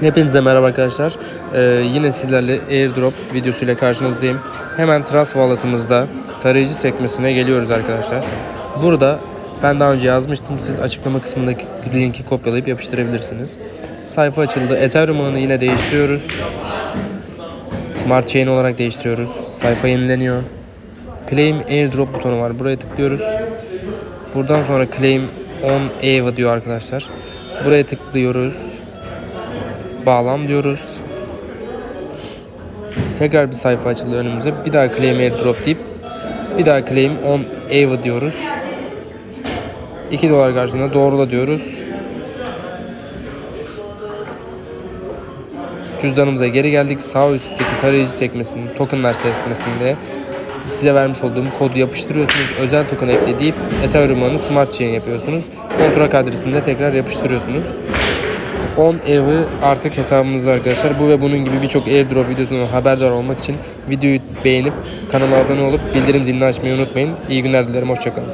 Hepinize merhaba arkadaşlar. Ee, yine sizlerle airdrop videosuyla karşınızdayım. Hemen Trust Wallet'ımızda tarayıcı sekmesine geliyoruz arkadaşlar. Burada ben daha önce yazmıştım. Siz açıklama kısmındaki linki kopyalayıp yapıştırabilirsiniz. Sayfa açıldı. Ethereum ağını yine değiştiriyoruz. Smart Chain olarak değiştiriyoruz. Sayfa yenileniyor. Claim Airdrop butonu var. Buraya tıklıyoruz. Buradan sonra Claim on Ava diyor arkadaşlar. Buraya tıklıyoruz bağlam diyoruz. Tekrar bir sayfa açıldı önümüze. Bir daha claim airdrop deyip bir daha claim on Ava diyoruz. 2 dolar karşılığında doğrula diyoruz. Cüzdanımıza geri geldik. Sağ üstteki tarayıcı sekmesinin tokenlar sekmesinde size vermiş olduğum kodu yapıştırıyorsunuz. Özel token ekle deyip Ethereum Smart Chain yapıyorsunuz. Kontrak adresini de tekrar yapıştırıyorsunuz. 10 evi artık hesabımızda arkadaşlar. Bu ve bunun gibi birçok airdrop videosundan haberdar olmak için videoyu beğenip kanala abone olup bildirim zilini açmayı unutmayın. İyi günler dilerim. Hoşçakalın.